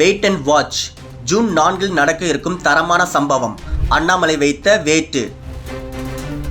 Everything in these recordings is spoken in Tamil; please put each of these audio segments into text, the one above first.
வெயிட் அண்ட் வாட்ச் ஜூன் நான்கில் நடக்க இருக்கும் தரமான சம்பவம். அண்ணாமலை வைத்த வேட்டு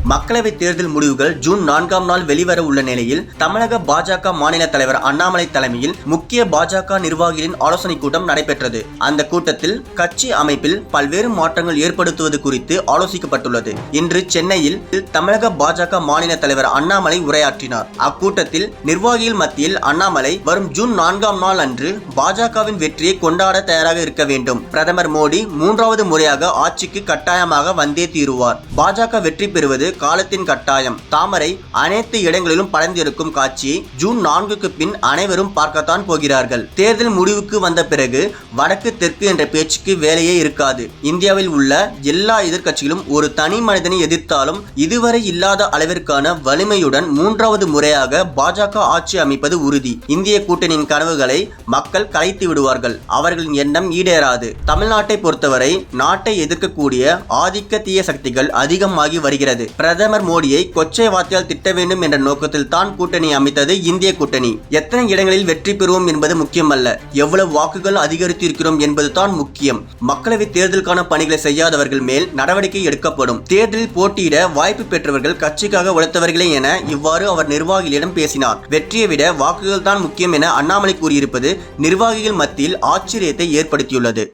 மக்களவை தேர்தல் முடிவுகள் ஜூன் நான்காம் நாள் வெளிவர உள்ள நிலையில் தமிழக பாஜக மாநில தலைவர் அண்ணாமலை தலைமையில் முக்கிய பாஜக நிர்வாகிகளின் ஆலோசனைக் கூட்டம் நடைபெற்றது. அந்த கூட்டத்தில் கட்சி அமைப்பில் பல்வேறு மாற்றங்கள் ஏற்படுத்துவது குறித்து ஆலோசிக்கப்பட்டுள்ளது. இன்று சென்னையில் தமிழக பாஜக மாநில தலைவர் அண்ணாமலை உரையாற்றினார். அக்கூட்டத்தில் நிர்வாகிகள் மத்தியில் அண்ணாமலை வரும் ஜூன் நான்காம் நாள் அன்று பாஜகவின் வெற்றியை கொண்டாட தயாராக இருக்க வேண்டும். பிரதமர் மோடி மூன்றாவது முறையாக ஆட்சிக்கு கட்டாயமாக வந்தே தீருவார். பாஜக வெற்றி பெறுவது காலத்தின் கட்டாயம். தாமரை அனைத்து இடங்களிலும் படர்ந்திருக்கும் காட்சி ஜூன் நான்குக்கு பின் அனைவரும் பார்க்கத்தான் போகிறார்கள். தேர்தல் முடிவுக்கு வந்த பிறகு வடக்கு தெற்கு என்ற பேச்சுக்கு வேலையே இருக்காது. இந்தியாவில் உள்ள எல்லா எதிர்கட்சிகளும் ஒரு தனி மனிதனை எதிர்த்தாலும் இதுவரை இல்லாத அளவிற்கான வலிமையுடன் மூன்றாவது முறையாக பாஜக ஆட்சி அமைப்பது உறுதி. இந்திய கூட்டணியின் கனவுகளை மக்கள் கலைத்து விடுவார்கள். அவர்களின் எண்ணம் ஈடேறாது. தமிழ்நாட்டை பொறுத்தவரை நாட்டை எதிர்க்கக்கூடிய ஆதிக்க தீய சக்திகள் அதிகமாகி வருகிறது. பிரதமர் மோடியை கொச்சை வார்த்தையால் திட்ட வேண்டும் என்ற நோக்கத்தில் தான் கூட்டணி அமைத்தது இந்திய கூட்டணி. எத்தனை இடங்களில் வெற்றி பெறுவோம் என்பது முக்கியமல்ல. எவ்வளவு வாக்குகள் அதிகரித்து இருக்கிறோம் என்பது தான் முக்கியம். மக்களவை தேர்தலுக்கான பணிகளை செய்யாதவர்கள் மேல் நடவடிக்கை எடுக்கப்படும். தேர்தலில் போட்டியிட வாய்ப்பு பெற்றவர்கள் கட்சிக்காக உழைத்தவர்களே என இவ்வாறு அவர் நிர்வாகிகளிடம் பேசினார். வெற்றியை விட வாக்குகள் தான் முக்கியம் என அண்ணாமலை கூறியிருப்பது நிர்வாகிகள் மத்தியில் ஆச்சரியத்தை ஏற்படுத்தியுள்ளது.